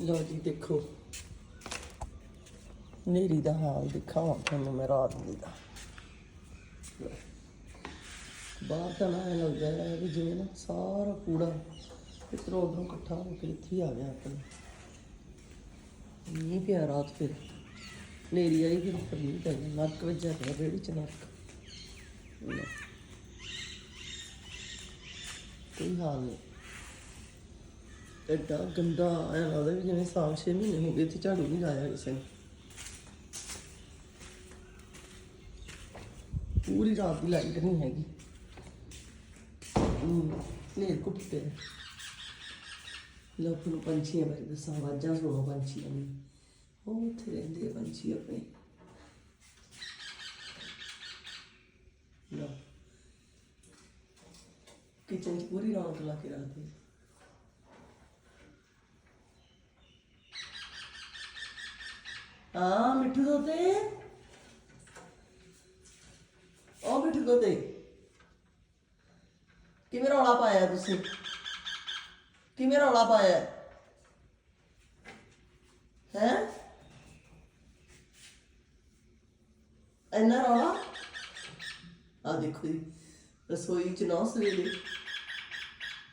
ਲੋ ਜੀ, ਦੇਖੋ। ਨੇਰੀ ਦਾ ਹਾਲ ਦਿਖਾਵਾਂ ਤੁਹਾਨੂੰ ਮੈਂ ਰਾਤ ਦੀ ਦਾ। ਬਾਹਰ ਤਾਂ ਨਾ ਐਂ ਲੱਗਦਾ ਹੈ ਵੀ ਜਿਵੇਂ ਨਾ ਸਾਰਾ ਕੂੜਾ ਇੱਧਰੋਂ ਉੱਧਰੋਂ ਇਕੱਠਾ ਹੋ ਕੇ ਇੱਥੇ ਹੀ ਆ ਗਿਆ ਆਪਣੇ। ਨਹੀਂ ਪਿਆ ਰਾਤ ਫਿਰ। ਨੇਰੀ ਆਈ ਫਿਰ ਉੱਪਰ ਮੀਂਹ ਪੈ ਗਿਆ। ਨਰਕ ਵੱਜਿਆ ਪਿਆ ਰੇੜੀ ਚ ਨਰਕ। ਕੋਈ ਹਾਲ ਨਹੀਂ। ਐਡਾ ਗੰਦਾ ਆਇਆ ਲੱਗਦਾ ਵੀ ਜਿਵੇਂ ਸਾਲ 6 ਮਹੀਨੇ ਹੋ ਗਏ ਤੇ ਝਾੜੂ ਨਹੀਂ ਲਾਇਆ ਕਿਸੇ ਨੇ। ਪੂਰੀ ਰਾਤ ਦੀ ਲਾਈਟ ਨਹੀਂ ਹੈਗੀ। ਹੂੰ ਨੇਰ ਕੁੱਟਦੇ ਲੋਕ ਨੂੰ ਪੰਛੀਆਂ ਬਾਰੇ ਦੱਸਾਂ, ਆਵਾਜ਼ਾਂ ਸੁਣੋ ਪੰਛੀਆਂ ਦੀ। ਉਹ ਉੱਥੇ ਰਹਿੰਦੇ ਆ ਪੰਛੀ ਆਪਣੇ। ਲੋ ਕਿਚਨ ਚ ਪੂਰੀ ਰੌਣਕ ਲਾ ਕੇ ਰੱਖਦੇ ਹਾਂ ਮਿੱਠੂ ਦੋਤੇ ਉਹ ਮਿੱਠੂ ਦੋਤੇ ਕਿਵੇਂ ਰੌਲਾ ਪਾਇਆ ਤੁਸੀਂ ਕਿਵੇਂ ਰੌਲਾ ਪਾਇਆ ਹੈ ਇੰਨਾ ਰੌਲਾ ਆ ਦੇਖੋ ਜੀ ਰਸੋਈ ਚ ਨਾ ਸਵੇਰੇ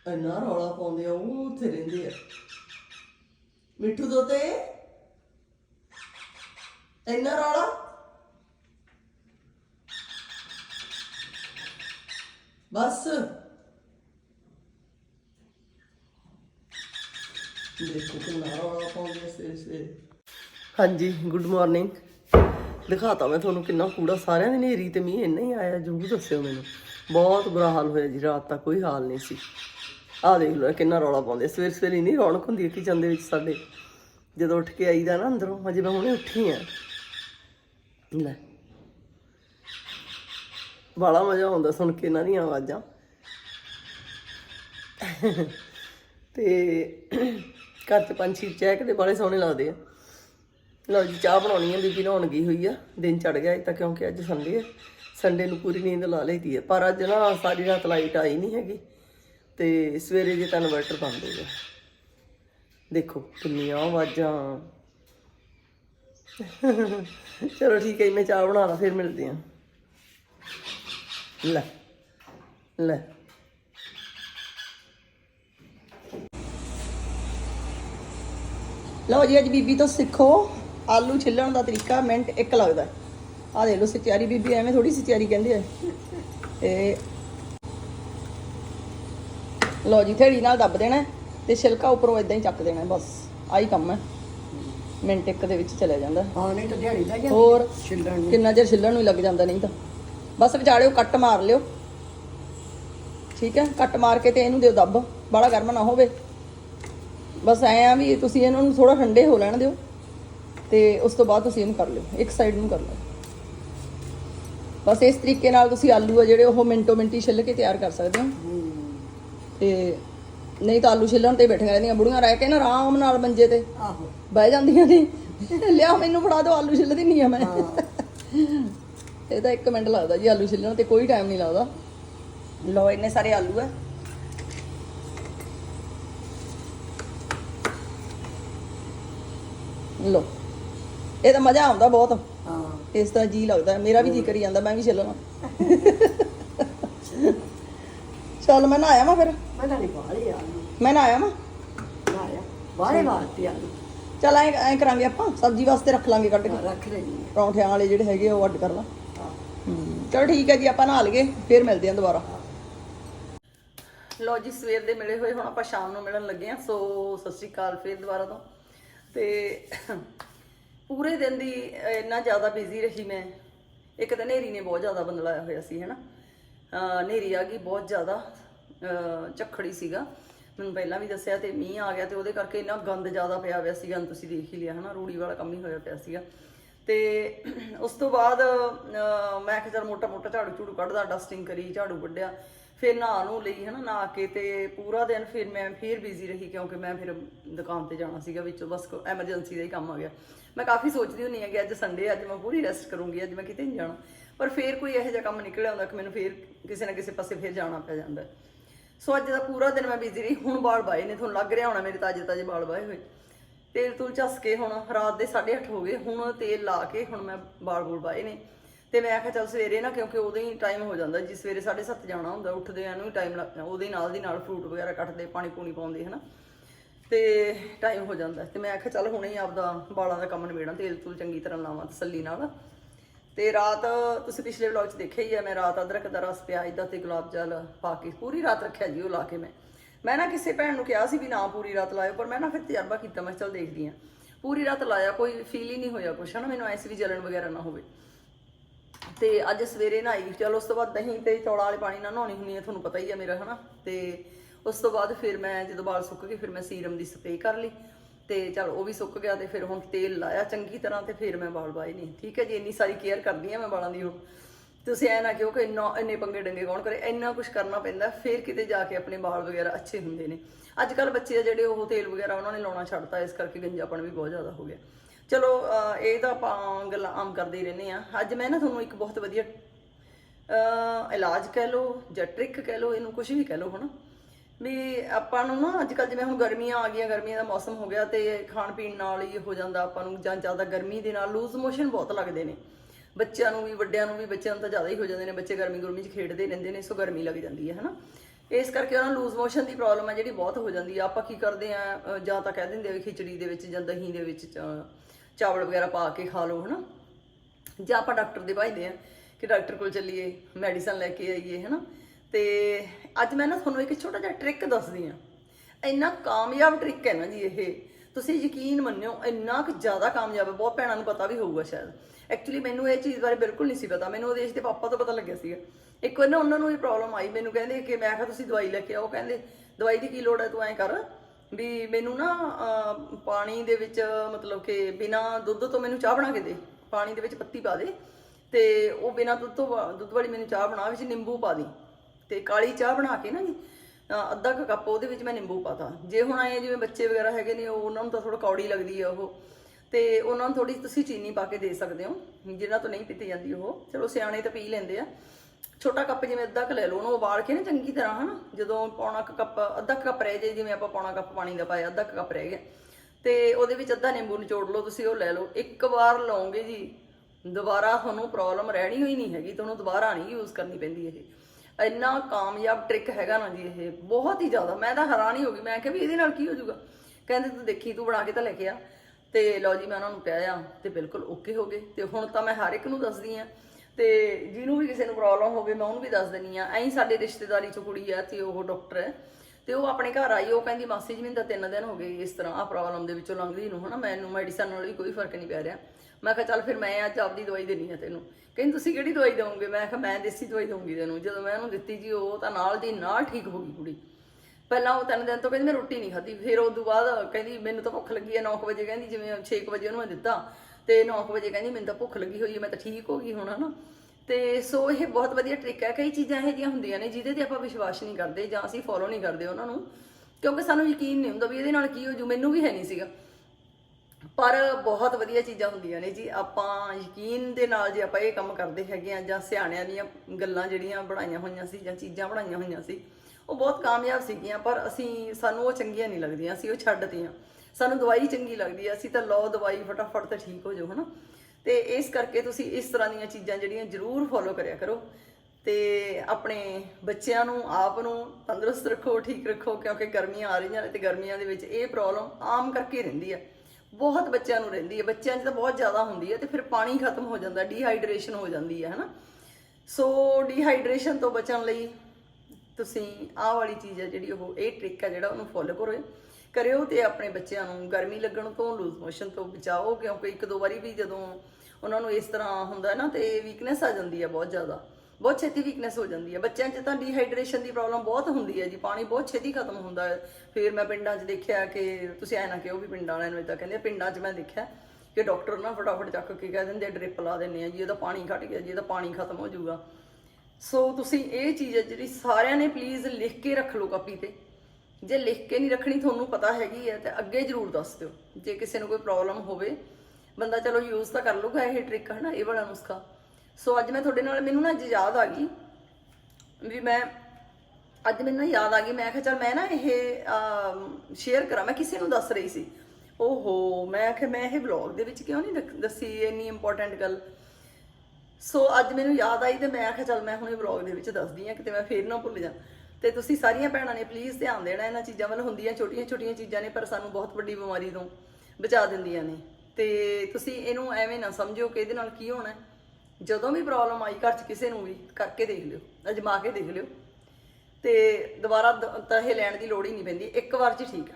ਇੰਨਾ ਰੌਲਾ ਪਾਉਂਦੇ ਆ ਉਹ ਉੱਥੇ ਰਹਿੰਦੇ ਆ ਮਿੱਠੂ ਦੋਤੇ ਇੰਨਾ ਰੌਲਾ? ਬਸ। ਦੇਖੋ ਕਿੰਨਾ ਰੌਲਾ ਪਾਉਂਦੇ ਆ ਸਵੇਰੇ ਹਾਂਜੀ ਗੁੱਡ ਮਾਰਨਿੰਗ ਦਿਖਾਤਾ ਮੈਂ ਤੁਹਾਨੂੰ ਕਿੰਨਾ ਕੂੜਾ। ਸਾਰਿਆਂ ਦੀ ਨੇਰੀ ਤੇ ਮੀਂਹ ਇੰਨਾ ਹੀ ਆਇਆ, ਜਰੂਰ ਦੱਸਿਓ ਮੈਨੂੰ। ਬਹੁਤ ਬੁਰਾ ਹਾਲ ਹੋਇਆ ਜੀ, ਰਾਤ ਤੱਕ ਕੋਈ ਹਾਲ ਨਹੀਂ ਸੀ। ਆਹ ਦੇਖ ਲਓ ਕਿੰਨਾ ਰੌਲਾ ਪਾਉਂਦੇ ਸਵੇਰ ਸਵੇਰੇ ਨਹੀਂ ਰੌਣਕ ਹੁੰਦੀ ਹੈ ਕਿਚਨ ਦੇ ਵਿੱਚ ਸਾਡੇ। ਜਦੋਂ ਉੱਠ ਕੇ ਆਈਦਾ ਨਾ ਅੰਦਰੋਂ, ਹਜੇ ਮੈਂ ਹੁਣੇ ਉੱਠੀ ਆ ਲੈ। ਬੜਾ ਮਜ਼ਾ ਆਉਂਦਾ ਸੁਣ ਕੇ ਇਹਨਾਂ ਦੀਆਂ ਆਵਾਜ਼ਾਂ। ਤੇ ਘਰ ਚ ਪੰਛੀ ਚਹਿਕਦੇ ਬੜੇ ਸੋਹਣੇ ਲੱਗਦੇ ਆ। ਲਓ ਜੀ, ਚਾਹ ਬਣਾਉਣੀ ਆ, ਬੀਬੀ ਨਹਾਉਣ ਗਈ ਹੋਈ ਆ। ਦਿਨ ਚੜ ਗਿਆ ਅੱਜ ਤਾਂ ਕਿਉਂਕਿ ਅੱਜ ਸੰਡੇ ਹੈ ਸੰਡੇ ਨੂੰ ਪੂਰੀ ਨੀਂਦ ਲਾ ਲਈਦੀ ਹੈ ਪਰ ਅੱਜ ਨਾ ਸਾਰੀ ਰਾਤ ਲਾਈਟ ਆਈ ਨਹੀਂ ਹੈਗੀ। ਤੇ ਸਵੇਰੇ ਜੇ ਤਾਂ ਇਨਵਰਟਰ ਬੰਦ ਹੋ ਗਿਆ। ਦੇਖੋ ਕਿੰਨੀਆਂ ਆਵਾਜ਼ਾਂ। ਚਲੋ ਠੀਕ ਹੈ ਜੀ, ਮੈਂ ਚਾਹ ਬਣਾ ਲਾ ਫਿਰ ਮਿਲਦੇ ਹਾਂ। ਲੈ ਲੈ। ਲਓ ਜੀ ਅੱਜ ਬੀਬੀ ਤੋਂ ਸਿੱਖੋ। ਆਲੂ ਛਿੱਲਣ ਦਾ ਤਰੀਕਾ ਮਿੰਟ ਇੱਕ ਲੱਗਦਾ। ਆ ਦੇ ਲਓ ਸਚਿਆਰੀ ਬੀਬੀ ਐਵੇਂ ਥੋੜੀ ਸਚਿਆਰੀ ਕਹਿੰਦੇ ਆ। ਤੇ ਲਓ ਜੀ ਥੇੜੀ ਨਾਲ ਦੱਬ ਦੇਣਾ ਤੇ ਛਿਲਕਾ ਉੱਪਰੋਂ ਇਦਾਂ ਹੀ ਚੱਕ ਦੇਣਾ ਬਸ। ਆਹੀ ਕੰਮ ਹੈ। ਮਿੰਟ ਇੱਕ ਦੇ ਵਿੱਚ ਚਲਿਆ ਜਾਂਦਾ। ਹੈ। ਨਹੀਂ ਤਾਂ ਦਿਹਾੜੀ ਦਾ ਜਾਂ ਹੋਰ ਛਿੱਲਣ ਨੂੰ। ਕਿੰਨਾ ਚਿਰ ਛਿੱਲਣ ਨੂੰ ਹੀ ਲੱਗ ਜਾਂਦਾ ਨਹੀਂ ਤਾਂ। ਬਸ ਵਿਚਾਲਿਓ ਕੱਟ ਮਾਰ ਲਿਓ। ਠੀਕ ਹੈ ਕੱਟ ਮਾਰ ਕੇ ਤੇ ਇਹਨੂੰ ਦਿਓ ਦੱਬ। ਬੜਾ ਗਰਮ ਨਾ ਹੋਵੇ। ਬਸ ਐ ਆ ਵੀ ਤੁਸੀਂ ਇਹਨਾਂ ਨੂੰ ਥੋੜਾ ਠੰਡੇ ਹੋ ਲੈਣ ਦਿਓ। ਤੇ ਉਸ ਤੋਂ ਬਾਅਦ ਤੁਸੀਂ ਇਹਨੂੰ ਕਰ ਲਿਓ। ਇੱਕ ਸਾਈਡ ਨੂੰ ਕਰ ਲਿਓ। ਬਸ ਇਸ ਤਰੀਕੇ ਨਾਲ ਤੁਸੀਂ ਆਲੂ ਆ ਜਿਹੜੇ ਉਹ ਮਿੰਟੋ ਮਿੰਟੀ ਛਿੱਲ ਕੇ ਤਿਆਰ ਕਰ ਸਕਦੇ ਹੋ। ਤੇ ਨਹੀਂ ਤਾਂ ਆਲੂ ਛਿੱਲਣ ਤੇ ਬੈਠੀਆਂ ਰਹਿੰਦੀਆਂ ਬੁੜੀਆਂ ਰਹਿ ਕੇ ਨਾ ਆਰਾਮ ਨਾਲ ਮੰਜੇ ਤੇ ਆਹੋ। ਬਹਿ ਜਾਂਦੀਆਂ ਨੇ। ਲਿਆ ਮੈਨੂੰ ਫੜਾ ਦਿਓ ਆਲੂ ਛਿੱਲਦੀ ਨਹੀਂ ਆ ਮੈਂ। ਇਹ ਤਾਂ 1 ਮਿੰਟ ਲੱਗਦਾ ਜੀ ਆਲੂ ਛਿੱਲਣ ਤੇ ਕੋਈ ਟਾਈਮ ਨਹੀਂ ਲੱਗਦਾ। ਲਓ ਇੰਨੇ ਸਾਰੇ ਆਲੂ ਹੈ ਲਓ ਇਹ ਤਾਂ ਮਜ਼ਾ ਆਉਂਦਾ ਬਹੁਤ। ਹਾਂ। ਇਸ ਤਰ੍ਹਾਂ ਜੀ ਲੱਗਦਾ ਮੇਰਾ ਵੀ ਜੀ ਕਰੀ ਜਾਂਦਾ ਮੈਂ ਵੀ ਛਿੱਲਣਾ। ਚੱਲ ਮੈਂ ਨਹਾਇਆ ਵਾਂ ਫਿਰ। ਮੈਂ ਤਾਂ ਨਹੀਂ ਬਾਹਲੇ ਆ। ਮੈਂ ਨਹਾਇਆ ਵਾਂ। ਆਇਆ ਬਾਹਲੇ ਵਾਸਤੇ ਆ ਚੱਲ ਐਂ ਐਂ ਕਰਾਂਗੇ ਆਪਾਂ ਸਬਜ਼ੀ ਵਾਸਤੇ ਰੱਖ ਲਾਂਗੇ ਕੱਢ ਕੇ। ਰੱਖ ਲੈਣੀ ਪਰੌਂਠਿਆਂ ਵਾਲੇ ਜਿਹੜੇ ਹੈਗੇ ਆ ਉਹ ਅੱਡ ਕਰ ਲਾ। ਚਲੋ ਠੀਕ ਹੈ ਜੀ ਆਪਾਂ ਨਹਾ ਲਈਏ ਫਿਰ ਮਿਲਦੇ ਹਾਂ ਦੁਬਾਰਾ। ਲੋ ਜੀ ਸਵੇਰ ਦੇ ਮਿਲੇ ਹੋਏ ਹੁਣ ਆਪਾਂ ਸ਼ਾਮ ਨੂੰ ਮਿਲਣ ਲੱਗੇ ਆ ਸੋ ਸਤਿ ਸ਼੍ਰੀ ਅਕਾਲ ਫਿਰ ਦੁਬਾਰਾ ਤੋਂ। ਤੇ ਪੂਰੇ ਦਿਨ ਦੀ ਇੰਨਾ ਜ਼ਿਆਦਾ ਬਿਜ਼ੀ ਰਹੀ ਮੈਂ। ਇੱਕ ਤਾਂ ਨੇਰੀ ਨੇ ਬਹੁਤ ਜ਼ਿਆਦਾ ਬੰਦਲਾਇਆ ਹੋਇਆ ਸੀ ਹੈਨਾ? ਅਹ ਹਨੇਰੀ ਆ ਗਈ ਬਹੁਤ ਜ਼ਿਆਦਾ। ਝੱਖੜੀ ਸੀਗਾ। ਮੈਨੂੰ ਪਹਿਲਾਂ ਵੀ ਦੱਸਿਆ ਤੇ ਮੀਂਹ ਆ ਗਿਆ ਤੇ ਉਹਦੇ ਕਰਕੇ ਇੰਨਾ ਗੰਦ ਜ਼ਿਆਦਾ ਪਿਆ ਹੋਇਆ ਸੀਗਾ। ਤੁਸੀਂ ਦੇਖ ਹੀ ਲਿਆ ਹਨਾ, ਰੂੜੀ ਵਾਲਾ ਕੰਮ ਹੀ ਹੋਇਆ ਪਿਆ ਸੀਗਾ। ਤੇ ਉਸ ਤੋਂ ਬਾਅਦ ਮੈਂ ਕਿਹਾ ਚਲ ਮੋਟਾ ਮੋਟਾ ਝਾੜੂ ਝੂੜੂ ਕੱਢਦਾ ਡਸਟਿੰਗ ਕਰੀ, ਝਾੜੂ ਵੱਢਿਆ। ਫਿਰ ਨਹਾ ਨੂੰ ਲਈ ਹਨਾ, ਨਹਾ ਕੇ ਤੇ ਪੂਰਾ ਦਿਨ ਫਿਰ ਮੈਂ ਫਿਰ ਬਿਜ਼ੀ ਰਹੀ ਕਿਉਂਕਿ ਮੈਂ ਫਿਰ ਦੁਕਾਨ ਤੇ ਜਾਣਾ ਸੀਗਾ ਵਿੱਚੋਂ। ਬਸ ਐਮਰਜੈਂਸੀ ਦਾ ਹੀ ਕੰਮ ਆ ਗਿਆ। ਮੈਂ ਕਾਫੀ ਸੋਚਦੀ ਹੁੰਨੀ ਆ ਕਿ ਅੱਜ ਸੰਡੇ ਅੱਜ ਮੈਂ ਪੂਰੀ ਰੈਸਟ ਕਰੂੰਗੀ, ਅੱਜ ਮੈਂ ਕਿਤੇ ਨਹੀਂ ਜਾਣਾ। ਪਰ ਫਿਰ ਕੋਈ ਇਹੋ ਜਿਹਾ ਕੰਮ ਨਿਕਲਿਆ ਹੁੰਦਾ ਕਿ ਮੈਨੂੰ ਫਿਰ ਕਿਸੇ ਨਾ ਕਿਸੇ ਪਾਸੇ ਫਿਰ ਜਾਣਾ ਪੈ ਜਾਂਦਾ। ਸੋ ਅੱਜ ਦਾ ਪੂਰਾ ਦਿਨ ਮੈਂ ਬਿਜ਼ੀ ਰਹੀ, ਹੁਣ ਵਾਲ ਬਾਏ ਨੇ, ਤੁਹਾਨੂੰ ਲੱਗ ਰਿਹਾ ਹੋਣਾ ਮੇਰੇ ਤਾਜੇ ਤਾਜੇ ਵਾਲ ਬਾਏ ਹੋਏ। ਤੇਲ ਤੂਲ ਝੱਸ ਕੇ ਹੁਣ ਰਾਤ ਦੇ 8:30 ਹੋ ਗਏ, ਹੁਣ ਤੇਲ ਲਾ ਕੇ ਹੁਣ ਮੈਂ ਬਾਲ ਬੂਲ ਬਾਏ ਨੇ। ਤੇ ਮੈਂ ਆਖਿਆ ਚੱਲ ਸਵੇਰੇ ਨਾ, ਕਿਉਂਕਿ ਉਦੋਂ ਹੀ ਟਾਈਮ ਹੋ ਜਾਂਦਾ, ਜੀ ਸਵੇਰੇ 7:30 ਜਾਣਾ ਹੁੰਦਾ, ਉੱਠਦੇ ਆ ਨੂੰ ਹੀ ਟਾਈਮ ਲੱਗਦਾ ਉਹਦੇ ਨਾਲ ਦੀ ਨਾਲ ਫਰੂਟ ਵਗੈਰਾ ਕੱਟਦੇ, ਪਾਣੀ ਪੂਣੀ ਪਾਉਂਦੇ, ਹਨਾ। ਤੇ ਟਾਈਮ ਹੋ ਜਾਂਦਾ। ਤੇ ਮੈਂ ਆਖਿਆ ਚੱਲ ਹੁਣੇ ਹੀ ਆਪਦਾ ਵਾਲਾਂ ਦਾ ਕੰਮ ਨਿਬੇੜਾਂ, ਤੇਲ ਤੂਲ ਚੰਗੀ ਤਰ੍ਹਾਂ ਲਾਵਾਂ ਤਸੱਲੀ ਨਾਲ। ਤੇ ਰਾਤ ਤੁਸੀਂ ਪਿਛਲੇ ਵਲੌਗ 'ਚ ਦੇਖਿਆ ਹੀ ਆ, ਮੈਂ ਰਾਤ ਅਦਰਕ ਦਾ ਰਸ ਪਿਆਜ਼ ਦਾ ਤੇ ਗੁਲਾਬ ਜਲ ਪਾ ਕੇ ਪੂਰੀ ਰਾਤ ਰੱਖਿਆ ਜੀ ਉਹ ਲਾ ਕੇ ਮੈਂ। ਮੈਂ ਨਾ ਕਿਸੇ ਭੈਣ ਨੂੰ ਕਿਹਾ ਸੀ ਵੀ ਨਾ ਪੂਰੀ ਰਾਤ ਲਾਇਓ, ਪਰ ਮੈਂ ਨਾ ਫਿਰ ਤਜਰਬਾ ਕੀਤਾ, ਮੈਂ ਕਿਹਾ ਚੱਲ ਦੇਖਦੀ ਆ ਪੂਰੀ ਰਾਤ ਲਾਇਆ, ਕੋਈ ਫੀਲ ਹੀ ਨਹੀਂ ਹੋਇਆ ਕੁਛ ਨਾ ਮੈਨੂੰ ਐਸੀ ਵੀ ਜਲਣ ਵਗੈਰਾ ਨਾ ਹੋਵੇ। ਤੇ ਅੱਜ ਸਵੇਰੇ ਨਹਾਈ ਚਲ ਉਸ ਤੋਂ ਬਾਅਦ ਦਹੀਂ ਤੇ ਚੌਲਾਂ ਵਾਲੇ ਪਾਣੀ ਨਾਲ ਨਹਾਉਣੀ ਹੁੰਦੀ ਹੈ ਤੁਹਾਨੂੰ ਪਤਾ ਹੀ ਆ ਮੇਰਾ, ਹਨਾ? ਤੇ ਉਸ ਤੋਂ ਬਾਅਦ ਫਿਰ ਮੈਂ ਜਦੋਂ ਵਾਲ ਸੁੱਕ ਗਏ, ਫਿਰ ਮੈਂ ਸੀਰਮ ਦੀ ਸਪਰੇਅ ਕਰ ਲਈ। ਤੇ ਚਲ ਉਹ ਵੀ ਸੁੱਕ ਗਿਆ ਤੇ ਫਿਰ ਹੁਣ ਤੇਲ ਲਾਇਆ ਚੰਗੀ ਤਰ੍ਹਾਂ ਤੇ ਫਿਰ ਮੈਂ ਵਾਲ ਵਾਏ ਨਹੀਂ। ਠੀਕ ਹੈ ਜੀ, ਇੰਨੀ ਸਾਰੀ ਕੇਅਰ ਕਰਦੀ ਆ ਮੈਂ ਵਾਲਾਂ ਦੀ ਹੁਣ। ਤੁਸੀਂ ਐ ਨਾ ਕਿਉਂ ਕਿ ਇੰਨਾ ਇੰਨੇ ਪੰਗੇ ਡੰਗੇ ਕੌਣ ਕਰੇ? ਇੰਨਾ ਕੁਝ ਕਰਨਾ ਪੈਂਦਾ ਫਿਰ ਕਿਤੇ ਜਾ ਕੇ ਆਪਣੇ ਵਾਲ ਵਗੈਰਾ ਅੱਛੇ ਹੁੰਦੇ ਨੇ। ਅੱਜ ਕੱਲ ਬੱਚੇ ਆ ਜਿਹੜੇ ਉਹ ਤੇਲ ਵਗੈਰਾ ਉਹਨਾਂ ਨੇ ਲਾਉਣਾ ਛੱਡਤਾ, ਇਸ ਕਰਕੇ ਗੰਜਾਪਣ ਵੀ ਬਹੁਤ ਜ਼ਿਆਦਾ ਹੋ ਗਿਆ। ਚਲੋ ਇਹ ਤਾਂ ਆਪਾਂ ਗੱਲਾਂ ਆਮ ਕਰਦੇ ਹੀ ਰਹਿੰਦੇ ਆ ਅੱਜ ਮੈਂ ਨਾ ਤੁਹਾਨੂੰ ਇੱਕ ਬਹੁਤ ਵਧੀਆ ਇਲਾਜ ਕਹਿ ਲਓ ਜਾਂ ਟ੍ਰਿਕ ਕਹਿ ਲਓ, ਇਹਨੂੰ ਕੁਝ ਵੀ ਕਹਿ ਲਓ, ਹਨਾ? ਵੀ ਆਪਾਂ ਨੂੰ ਨਾ ਅੱਜ ਕੱਲ ਜਿਵੇਂ ਹੁਣ ਗਰਮੀਆਂ ਆ ਗਈਆਂ, ਗਰਮੀਆਂ ਦਾ ਮੌਸਮ ਹੋ ਗਿਆ ਤੇ ਖਾਣ ਪੀਣ ਨਾਲ ਹੀ ਹੋ ਜਾਂਦਾ ਆਪਾਂ ਨੂੰ ਜਾਂ ਜ਼ਿਆਦਾ ਗਰਮੀ ਦੇ ਨਾਲ ਲੂਜ਼ ਮੋਸ਼ਨ ਬਹੁਤ ਲੱਗਦੇ ਨੇ। ਬੱਚਿਆਂ ਨੂੰ ਵੀ, ਵੱਡਿਆਂ ਨੂੰ ਵੀ, ਬੱਚਿਆਂ ਨੂੰ ਤਾਂ ਜ਼ਿਆਦਾ ਹੀ ਹੋ ਜਾਂਦੇ ਨੇ, ਬੱਚੇ ਗਰਮੀ ਗੁਰਮੀ 'ਚ ਖੇਡਦੇ ਰਹਿੰਦੇ ਨੇ, ਸੋ ਗਰਮੀ ਲੱਗ ਜਾਂਦੀ ਹੈ, ਹਨਾ। ਇਸ ਕਰਕੇ ਉਹਨਾਂ ਨੂੰ ਲੂਜ਼ ਮੋਸ਼ਨ ਦੀ ਪ੍ਰੋਬਲਮ ਹੈ ਜਿਹੜੀ ਬਹੁਤ ਹੋ ਜਾਂਦੀ ਆ। ਆਪਾਂ ਕੀ ਕਰਦੇ ਆ ਜਾਂ ਤਾਂ ਕਹਿ ਦਿੰਦੇ ਆ ਵੀ ਖਿਚੜੀ ਦੇ ਵਿੱਚ ਜਾਂ ਦਹੀਂ ਦੇ ਵਿੱਚ ਚਾਵਲ ਵਗੈਰਾ ਪਾ ਕੇ ਖਾ ਲਓ, ਹਨਾ। ਜਾਂ ਆਪਾਂ ਡਾਕਟਰ ਦੇ ਭਾਈਦੇ ਆ ਕਿ ਡਾਕਟਰ ਕੋਲ ਚੱਲੀਏ, ਮੈਡੀਸਨ ਲੈ ਕੇ ਆਈਏ, ਹਨਾ। ਤੇ ਅੱਜ ਮੈਂ ਨਾ ਤੁਹਾਨੂੰ ਇੱਕ ਛੋਟਾ ਜਿਹਾ ਟ੍ਰਿਕ ਦੱਸਦੀ ਆ ਇੰਨਾ ਕਾਮਯਾਬ ਟ੍ਰਿਕ ਹੈ ਨਾ ਜੀ ਇਹ। ਤੁਸੀਂ ਯਕੀਨ ਮੰਨਿਓ, ਇੰਨਾ ਕੁ ਜ਼ਿਆਦਾ ਕਾਮਯਾਬ ਹੈ, ਬਹੁਤ ਭੈਣਾਂ ਨੂੰ ਪਤਾ ਵੀ ਹੋਊਗਾ ਸ਼ਾਇਦ। ਐਕਚੁਅਲੀ ਮੈਨੂੰ ਇਹ ਚੀਜ਼ ਬਾਰੇ ਬਿਲਕੁਲ ਨਹੀਂ ਸੀ ਪਤਾ। ਮੈਨੂੰ ਉਹਦੇ ਦੇ ਪਾਪਾ ਤੋਂ ਪਤਾ ਲੱਗਿਆ ਸੀਗਾ। ਇੱਕ ਵਾਰ ਨਾ ਉਹਨਾਂ ਨੂੰ ਇਹ ਪ੍ਰੋਬਲਮ ਆਈ। ਮੈਨੂੰ ਕਹਿੰਦੇ ਕਿ ਮੈਂ ਕਿਹਾ ਤੁਸੀਂ ਦਵਾਈ ਲੈ ਕੇ ਆਓ। ਕਹਿੰਦੇ, ਦਵਾਈ ਦੀ ਕੀ ਲੋੜ ਹੈ? ਤੂੰ ਐਂ ਕਰ ਵੀ ਮੈਨੂੰ ਨਾ ਪਾਣੀ ਦੇ ਵਿੱਚ ਮਤਲਬ ਕਿ ਬਿਨਾ ਦੁੱਧ ਤੋਂ ਮੈਨੂੰ ਚਾਹ ਬਣਾ ਕੇ ਦੇ। ਪਾਣੀ ਦੇ ਵਿੱਚ ਪੱਤੀ ਪਾ ਦੇ ਤੇ ਉਹ ਬਿਨਾ ਦੁੱਧ ਤੋਂ ਵਾ- ਦੁੱਧ ਵਾਲੀ ਮੈਨੂੰ ਚਾਹ ਬਣਾ, ਵਿੱਚ ਨਿੰਬੂ ਪਾ ਦੇ। ਤੇ ਕਾਲੀ ਚਾਹ ਬਣਾ ਕੇ ਨਾ ਜੀ ਅੱਧਾ ਕੁ ਕੱਪ ਉਹਦੇ ਵਿੱਚ ਮੈਂ ਨਿੰਬੂ ਪਾਤਾ। ਜੇ ਹੁਣ ਆਏ ਜਿਵੇਂ ਬੱਚੇ ਵਗੈਰਾ ਹੈਗੇ ਨੇ, ਉਹ ਉਹਨਾਂ ਨੂੰ ਤਾਂ ਥੋੜਾ ਕੌੜੀ ਲੱਗਦੀ ਆ ਉਹ। ਤੇ ਉਹਨਾਂ ਨੂੰ ਥੋੜੀ ਤੁਸੀਂ ਚੀਨੀ ਪਾ ਕੇ ਦੇ ਸਕਦੇ ਹੋ, ਜਿਹਨਾਂ ਤੋਂ ਨਹੀਂ ਪੀਤੀ ਜਾਂਦੀ ਉਹ। ਚਲੋ ਸਿਆਣੇ ਤਾਂ ਪੀ ਲੈਂਦੇ ਆ। ਛੋਟਾ ਕੱਪ ਜਿਵੇਂ ਅੱਧਾ ਕ ਲੈ ਲਓ ਉਹਨੂੰ ਉਬਾਲ ਕੇ ਨਾ ਚੰਗੀ ਤਰ੍ਹਾਂ, ਹਨਾ? ਜਦੋਂ ਪੌਣਾ ਕੁ ਕੱਪ, ਅੱਧਾ ਕੁ ਕੱਪ ਰਹਿ ਜਾਏ, ਜਿਵੇਂ ਆਪਾਂ ਪੌਣਾ ਕੱਪ ਪਾਣੀ ਦਾ ਪਾਇਆ, ਅੱਧਾ ਕੁ ਕੱਪ ਰਹਿ ਗਿਆ। ਤੇ ਉਹਦੇ ਵਿੱਚ ਅੱਧਾ ਨਿੰਬੂ ਨਿਚੋੜ ਲਓ, ਤੁਸੀਂ ਉਹ ਲੈ ਲਓ। ਇੱਕ ਵਾਰ ਲਓਗੇ ਜੀ, ਦੁਬਾਰਾ ਤੁਹਾਨੂੰ ਪ੍ਰੋਬਲਮ ਰਹਿਣੀ ਹੋਈ ਨਹੀਂ ਹੈਗੀ, ਤੁਹਾਨੂੰ ਦੁਬਾਰਾ ਨਹੀਂ ਯੂਜ਼ ਕਰਨੀ ਪੈਂਦੀ ਇਹ। ਇੰਨਾ ਕਾਮਯਾਬ ਟ੍ਰਿਕ ਹੈਗਾ ਨਾ ਜੀ ਇਹ, ਬਹੁਤ ਹੀ ਜ਼ਿਆਦਾ। ਮੈਂ ਤਾਂ ਹੈਰਾਨ ਹੀ ਹੋ ਗਈ। ਮੈਂ ਕਿਹਾ ਵੀ ਇਹਦੇ ਨਾਲ ਕੀ ਹੋ ਜਾਊਗਾ? ਕਹਿੰਦੇ ਤੂੰ ਦੇਖੀ, ਤੂੰ ਬਣਾ ਕੇ ਤਾਂ ਲੈ ਕੇ ਆ। ਤੇ ਲਓ ਜੀ, ਮੈਂ ਉਹਨਾਂ ਨੂੰ ਕਿਹਾ ਆ ਤੇ ਬਿਲਕੁਲ ਓਕੇ ਹੋ ਗਏ। ਤੇ ਹੁਣ ਤਾਂ ਮੈਂ ਹਰ ਇੱਕ ਨੂੰ ਦੱਸਦੀ ਆ ਤੇ ਜਿਹਨੂੰ ਵੀ ਕਿਸੇ ਨੂੰ ਪ੍ਰੋਬਲਮ ਹੋਵੇ, ਮੈਂ ਉਹਨੂੰ ਵੀ ਦੱਸ ਦਿੰਨੀ ਆ ਐਂ ਸਾਡੇ ਰਿਸ਼ਤੇਦਾਰੀ ਚ ਕੁੜੀ ਆ ਤੇ ਉਹ ਡਾਕਟਰ ਹੈ। ਤੇ ਉਹ ਆਪਣੇ ਘਰ ਆਈ, ਉਹ ਕਹਿੰਦੀ, ਮਾਸੀ ਜੀ, ਮੈਨੂੰ ਤਾਂ ਤਿੰਨ ਦਿਨ ਹੋ ਗਏ ਇਸ ਤਰ੍ਹਾਂ ਆ ਪ੍ਰੋਬਲਮ ਦੇ ਵਿੱਚੋਂ ਲੰਘਦੀ ਨੂੰ, ਹਨਾ? ਮੈਨੂੰ ਮੈਡੀਸਨ ਨਾਲ ਵੀ ਕੋਈ ਫ਼ਰਕ ਨਹੀਂ ਪੈ ਰਿਹਾ। ਮੈਂ ਕਿਹਾ ਚੱਲ ਫਿਰ ਮੈਂ ਅੱਜ ਆਪਦੀ ਦਵਾਈ ਦੇਣੀ ਆ ਤੈਨੂੰ। ਕਹਿੰਦੀ, ਤੁਸੀਂ ਕਿਹੜੀ ਦਵਾਈ ਦਵੋਗੇ ਮੈਂ ਕਿਹਾ, ਮੈਂ ਦੇਸੀ ਦਵਾਈ ਦਊਂਗੀ ਤੈਨੂੰ। ਜਦੋਂ ਮੈਂ ਉਹਨੂੰ ਦਿੱਤੀ ਜੀ, ਉਹ ਤਾਂ ਨਾਲ ਦੀ ਨਾਲ ਠੀਕ ਹੋ ਗਈ ਕੁੜੀ। ਪਹਿਲਾਂ ਉਹ ਤਿੰਨ ਦਿਨ ਤੋਂ ਕਹਿੰਦੀ, ਮੈਂ ਰੋਟੀ ਨਹੀਂ ਖਾਧੀ। ਫਿਰ ਉਸ ਤੋਂ ਬਾਅਦ ਕਹਿੰਦੀ, ਮੈਨੂੰ ਤਾਂ ਭੁੱਖ ਲੱਗੀ ਹੈ 9 ਵਜੇ ਕਹਿੰਦੀ, ਜਿਵੇਂ 6 ਵਜੇ ਉਹਨੂੰ ਮੈਂ ਦਿੱਤਾ। ਤੇ 9 ਵਜੇ ਕਹਿੰਦੀ, ਮੈਨੂੰ ਤਾਂ ਭੁੱਖ ਲੱਗੀ ਹੋਈ ਹੈ ਮੈਂ ਤਾਂ ਠੀਕ ਹੋ ਗਈ ਹੁਣ, ਹਨਾ? ਤੇ ਸੋ ਇਹ ਬਹੁਤ ਵਧੀਆ ਟ੍ਰਿਕ ਹੈ। ਕਈ ਚੀਜ਼ਾਂ ਇਹੋ ਜਿਹੀਆਂ ਹੁੰਦੀਆਂ ਨੇ ਜਿਹਦੇ ਤੇ ਆਪਾਂ ਵਿਸ਼ਵਾਸ ਨਹੀਂ ਕਰਦੇ ਜਾਂ ਅਸੀਂ ਫੋਲੋ ਨਹੀਂ ਕਰਦੇ ਉਹਨਾਂ ਨੂੰ। ਕਿਉਂਕਿ ਸਾਨੂੰ ਯਕੀਨ ਨਹੀਂ ਹੁੰਦਾ ਵੀ ਇਹਦੇ ਨਾਲ ਕੀ ਹੋ ਜੂ। ਮੈਨੂੰ ਵੀ ਹੈ ਨਹੀਂ ਸੀਗਾ। ਪਰ ਬਹੁਤ ਵਧੀਆ ਚੀਜ਼ਾਂ ਹੁੰਦੀਆਂ ਨੇ ਜੀ। ਆਪਾਂ ਯਕੀਨ ਦੇ ਨਾਲ ਜੇ ਆਪਾਂ ਇਹ ਕੰਮ ਕਰਦੇ ਹੈਗੇ ਆ ਜਾਂ ਸਿਆਣਿਆਂ ਦੀਆਂ ਗੱਲਾਂ ਜਿਹੜੀਆਂ ਬਣਾਈਆਂ ਹੋਈਆਂ ਸੀ ਜਾਂ ਚੀਜ਼ਾਂ ਬਣਾਈਆਂ ਹੋਈਆਂ ਸੀ, ਉਹ ਬਹੁਤ ਕਾਮਯਾਬ ਸੀਗੀਆਂ, ਪਰ ਅਸੀਂ, ਸਾਨੂੰ ਉਹ ਚੰਗੀਆਂ ਨਹੀਂ ਲੱਗਦੀਆਂ, ਅਸੀਂ ਉਹ ਛੱਡਤੀਆਂ। ਸਾਨੂੰ ਦਵਾਈ ਚੰਗੀ ਲੱਗਦੀ ਆ, ਅਸੀਂ ਤਾਂ ਲਓ ਦਵਾਈ ਫਟਾਫਟ ਤੇ ਠੀਕ ਹੋ ਜਾਓ, ਹਨਾ? ਤੇ ਇਸ ਕਰਕੇ ਤੁਸੀਂ ਇਸ ਤਰ੍ਹਾਂ ਦੀਆਂ ਚੀਜ਼ਾਂ ਜਿਹੜੀਆਂ ਜ਼ਰੂਰ ਫੋਲੋ ਕਰਿਆ ਕਰੋ ਤੇ ਆਪਣੇ ਬੱਚਿਆਂ ਨੂੰ, ਆਪ ਨੂੰ ਤੰਦਰੁਸਤ ਰੱਖੋ, ਠੀਕ ਰੱਖੋ, ਕਿਉਂਕਿ ਗਰਮੀਆਂ ਆ ਰਹੀਆਂ ਨੇ ਤੇ ਗਰਮੀਆਂ ਦੇ ਵਿੱਚ ਇਹ ਪ੍ਰੋਬਲਮ ਆਮ ਕਰਕੇ ਰਹਿੰਦੀ ਆ। ਬਹੁਤ ਬੱਚਿਆਂ ਨੂੰ ਰਹਿੰਦੀ ਹੈ, ਬੱਚਿਆਂ 'ਚ ਤਾਂ ਬਹੁਤ ਜ਼ਿਆਦਾ ਹੁੰਦੀ ਹੈ ਤੇ ਫਿਰ ਪਾਣੀ ਖਤਮ ਹੋ ਜਾਂਦਾ ਡੀਹਾਈਡਰੇਸ਼ਨ ਹੋ ਜਾਂਦੀ ਹੈ, ਹਨਾ? ਸੋ ਡੀਹਾਈਡਰੇਸ਼ਨ ਤੋਂ ਬਚਣ ਲਈ ਤੁਸੀਂ ਆਹ ਵਾਲੀ ਚੀਜ਼ ਹੈ ਜਿਹੜੀ ਉਹ, ਇਹ ਟ੍ਰਿਕ ਹੈ ਜਿਹੜਾ ਉਹਨੂੰ ਫੋਲੋ ਕਰੋ। ਕਰਿਓ ਤੇ ਆਪਣੇ ਬੱਚਿਆਂ ਨੂੰ ਗਰਮੀ ਲੱਗਣ ਤੋਂ ਲੂਜ਼ ਮੋਸ਼ਨ ਤੋਂ ਬਚਾਓ, ਕਿਉਂਕਿ ਇੱਕ ਦੋ ਵਾਰੀ ਵੀ ਜਦੋਂ ਉਹਨਾਂ ਨੂੰ ਇਸ ਤਰ੍ਹਾਂ ਹੁੰਦਾ ਨਾ ਤੇ ਵੀਕਨੈਸ ਆ ਜਾਂਦੀ ਹੈ ਬਹੁਤ ਜ਼ਿਆਦਾ। ਬਹੁਤ ਛੇਤੀ ਵੀਕਨੈਸ ਹੋ ਜਾਂਦੀ ਹੈ। ਬੱਚਿਆਂ 'ਚ ਤਾਂ ਡੀਹਾਈਡਰੇਸ਼ਨ ਦੀ ਪ੍ਰੋਬਲਮ ਬਹੁਤ ਹੁੰਦੀ ਹੈ ਜੀ। ਪਾਣੀ ਬਹੁਤ ਛੇਤੀ ਖਤਮ ਹੁੰਦਾ ਹੈ। ਫਿਰ ਮੈਂ ਪਿੰਡਾਂ 'ਚ ਦੇਖਿਆ ਕਿ ਤੁਸੀਂ ਐ ਨਾ ਕਿਹਾ ਵੀ ਪਿੰਡਾਂ ਵਾਲਿਆਂ ਨੂੰ ਇਦਾਂ ਕਹਿੰਦੇ ਪਿੰਡਾਂ 'ਚ ਮੈਂ ਦੇਖਿਆ ਕਿ ਡਾਕਟਰ ਨਾ ਫਟਾਫਟ ਚੱਕ ਕੇ ਕਹਿ ਦਿੰਦੇ ਡ੍ਰਿਪ ਲਾ ਦਿੰਦੇ ਆ ਜੀ, ਇਹਦਾ ਪਾਣੀ ਘਟ ਗਿਆ ਜੀ, ਇਹਦਾ ਪਾਣੀ ਖਤਮ ਹੋ ਜਾਊਗਾ। ਸੋ ਤੁਸੀਂ ਇਹ ਚੀਜ਼ ਹੈ ਜਿਹੜੀ ਸਾਰਿਆਂ ਨੇ ਪਲੀਜ਼ ਲਿਖ ਕੇ ਰੱਖ ਲਓ ਕਾਪੀ ਤੇ। ਜੇ ਲਿਖ ਕੇ ਨਹੀਂ ਰੱਖਣੀ ਤੁਹਾਨੂੰ ਪਤਾ ਹੈਗੀ ਹੈ ਤੇ ਅੱਗੇ ਜ਼ਰੂਰ ਦੱਸ ਦਿਓ। ਜੇ ਕਿਸੇ ਨੂੰ ਕੋਈ ਪ੍ਰੋਬਲਮ ਹੋਵੇ, ਬੰਦਾ ਚਲੋ ਯੂਜ਼ ਤਾਂ ਕਰ ਲੂਗਾ ਇਹ ਟ੍ਰਿਕ ਹੈ ਨਾ, ਇਹ ਵਾਲਾ ਨੁਸਖਾ। ਸੋ ਅੱਜ ਮੈਂ ਤੁਹਾਡੇ ਨਾਲ, ਮੈਨੂੰ ਨਾ ਅੱਜ ਯਾਦ ਆ ਗਈ ਵੀ ਮੈਂ, ਅੱਜ ਮੈਨੂੰ ਨਾ ਯਾਦ ਆ ਗਈ, ਮੈਂ ਕਿਹਾ ਚਲ ਮੈਂ ਨਾ ਇਹ ਸ਼ੇਅਰ ਕਰਾਂ, ਮੈਂ ਕਿਸੇ ਨੂੰ ਦੱਸ ਰਹੀ ਸੀ। ਓਹੋ, ਮੈਂ ਆਖਿਆ ਮੈਂ ਇਹ ਵਲੌਗ ਦੇ ਵਿੱਚ ਕਿਉਂ ਨਹੀਂ ਦੱਸੀ ਇੰਨੀ ਇੰਪੋਰਟੈਂਟ ਗੱਲ? ਸੋ ਅੱਜ ਮੈਨੂੰ ਯਾਦ ਆਈ ਤੇ ਮੈਂ ਆਖਿਆ ਚੱਲ ਮੈਂ ਹੁਣ ਇਹ ਵਲੌਗ ਦੇ ਵਿੱਚ ਦੱਸਦੀ ਆ ਕਿਤੇ ਮੈਂ ਫੇਰ ਨਾ ਭੁੱਲ ਜਾ। ਤੇ ਤੁਸੀਂ ਸਾਰੀਆਂ ਭੈਣਾਂ ਨੇ ਪਲੀਜ਼ ਧਿਆਨ ਦੇਣਾ, ਇਹਨਾਂ ਚੀਜ਼ਾਂ ਵੱਲ ਹੁੰਦੀਆਂ ਛੋਟੀਆਂ ਛੋਟੀਆਂ ਚੀਜ਼ਾਂ ਨੇ, ਪਰ ਸਾਨੂੰ ਬਹੁਤ ਵੱਡੀ ਬਿਮਾਰੀ ਤੋਂ ਬਚਾ ਦਿੰਦੀਆਂ ਨੇ। ਤੇ ਤੁਸੀਂ ਇਹਨੂੰ ਐਵੇਂ ਨਾ ਸਮਝਿਓ ਕਿ ਇਹਦੇ ਨਾਲ ਕੀ ਹੋਣਾ ਹੈ। ਜਦੋਂ ਵੀ ਪ੍ਰੋਬਲਮ ਆਈ ਘਰ 'ਚ ਕਿਸੇ ਨੂੰ ਵੀ ਕਰਕੇ ਦੇਖ ਲਿਓ ਅਜਮਾ ਕੇ ਦੇਖ ਲਿਓ। ਤੇ ਦੁਬਾਰਾ ਦ- ਤਾਂ ਇਹ ਲੈਣ ਦੀ ਲੋੜ ਹੀ ਨਹੀਂ ਪੈਂਦੀ ਇੱਕ ਵਾਰ 'ਚ ਠੀਕ ਆ।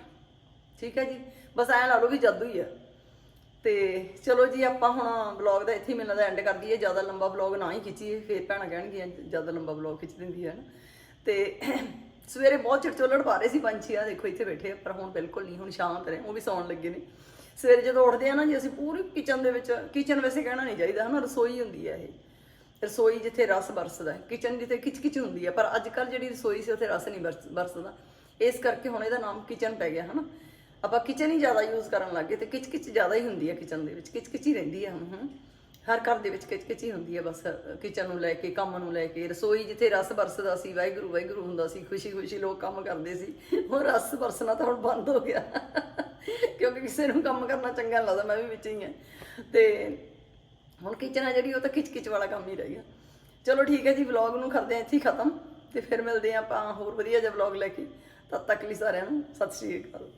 ਠੀਕ ਹੈ ਜੀ? ਬਸ ਐਂ ਲਾ ਲਓ ਵੀ ਜਾਦੂ ਹੀ ਆ। ਤੇ ਚਲੋ ਜੀ ਆਪਾਂ ਹੁਣ ਵਲੌਗ ਦਾ ਇੱਥੇ ਹੀ ਮੈਨੂੰ ਦਾ ਐਂਡ ਕਰ ਦਈਏ। ਜ਼ਿਆਦਾ ਲੰਬਾ ਵਲੌਗ ਨਾ ਹੀ ਖਿੱਚੀਏ ਫੇਰ ਭੈਣਾਂ ਕਹਿਣਗੀਆਂ ਜ਼ਿਆਦਾ ਲੰਬਾ ਵਲੌਗ ਖਿੱਚ ਦਿੰਦੀ ਹੈ ਨਾ। ਤੇ ਸਵੇਰੇ ਬਹੁਤ ਚਿੜਚੋਲੜ ਪਾ ਰਹੇ ਸੀ ਪੰਛੀ ਆ ਦੇਖੋ ਇੱਥੇ ਬੈਠੇ ਆ, ਪਰ ਹੁਣ ਬਿਲਕੁਲ ਨਹੀਂ ਹੁਣ ਸ਼ਾਂਤ ਰਹੇ ਉਹ ਵੀ ਸੌਣ ਲੱਗੇ ਨੇ। ਸਵੇਰੇ ਜਦੋਂ ਉੱਠਦੇ ਆ ਨਾ ਜੀ, ਅਸੀਂ ਪੂਰੀ ਕਿਚਨ ਦੇ ਵਿੱਚ, ਕਿਚਨ ਵੈਸੇ ਕਹਿਣਾ ਨਹੀਂ ਚਾਹੀਦਾ, ਹਨਾ, ਰਸੋਈ ਹੁੰਦੀ ਹੈ ਇਹ। ਰਸੋਈ ਜਿੱਥੇ ਰਸ ਵਰਸਦਾ ਕਿਚਨ ਜਿੱਥੇ ਕਿਚਕਿਚ ਹੁੰਦੀ ਹੈ ਪਰ ਅੱਜ ਕੱਲ ਜਿਹੜੀ ਰਸੋਈ ਸੀ, ਉੱਥੇ ਰਸ ਨਹੀਂ ਵਰਸ- ਵਰਸਦਾ। ਇਸ ਕਰਕੇ ਹੁਣ ਇਹਦਾ ਨਾਮ ਕਿਚਨ ਪੈ ਗਿਆ, ਹਨਾ। ਆਪਾਂ ਕਿਚਨ ਹੀ ਜ਼ਿਆਦਾ ਯੂਜ਼ ਕਰਨ ਲੱਗੇ ਤੇ ਕਿਚਕਿਚ ਜ਼ਿਆਦਾ ਹੀ ਹੁੰਦੀ ਹੈ ਕਿਚਨ ਦੇ ਵਿੱਚ ਕਿਚਕਿਚ ਹੀ ਰਹਿੰਦੀ ਹੈ ਹੁਣ ਹਰ ਘਰ ਦੇ ਵਿੱਚ ਕਿਚਕਿਚ ਹੀ ਹੁੰਦੀ ਹੈ ਬਸ, ਕਿਚਨ ਨੂੰ ਲੈ ਕੇ, ਕੰਮ ਨੂੰ ਲੈ ਕੇ। ਰਸੋਈ ਜਿੱਥੇ ਰਸ ਵਰਸਦਾ ਸੀ, ਵਾਹਿਗੁਰੂ ਵਾਹਿਗੁਰੂ ਹੁੰਦਾ ਸੀ ਖੁਸ਼ੀ ਖੁਸ਼ੀ ਲੋਕ ਕੰਮ ਕਰਦੇ ਸੀ ਉਹ ਰਸ ਵਰਸਣਾ ਤਾਂ ਹੁਣ ਬੰਦ ਹੋ ਗਿਆ। ਕਿਉਂਕਿ ਕਿਸੇ ਨੂੰ ਕੰਮ ਕਰਨਾ ਚੰਗਾ ਨਹੀਂ ਲੱਗਦਾ, ਮੈਂ ਵੀ ਵਿੱਚ ਹੀ ਹਾਂ। ਤੇ ਹੁਣ ਕਿਚਨ ਆ ਜਿਹੜੀ ਉਹ ਤਾਂ ਖਿੱਚ-ਖਿੱਚ ਵਾਲਾ ਕੰਮ ਹੀ ਰਹਿ ਗਿਆ। ਚਲੋ ਠੀਕ ਹੈ ਜੀ ਵਲੌਗ ਨੂੰ ਕਰਦੇ ਹਾਂ, ਇੱਥੇ ਹੀ ਖਤਮ। ਤੇ ਫਿਰ ਮਿਲਦੇ ਹਾਂ ਆਪਾਂ ਹੋਰ ਵਧੀਆ ਜਿਹਾ ਵਲੌਗ ਲੈ ਕੇ। ਤਦ ਤੱਕ ਲਈ ਸਾਰਿਆਂ ਨੂੰ, ਸਤਿ ਸ਼੍ਰੀ ਅਕਾਲ।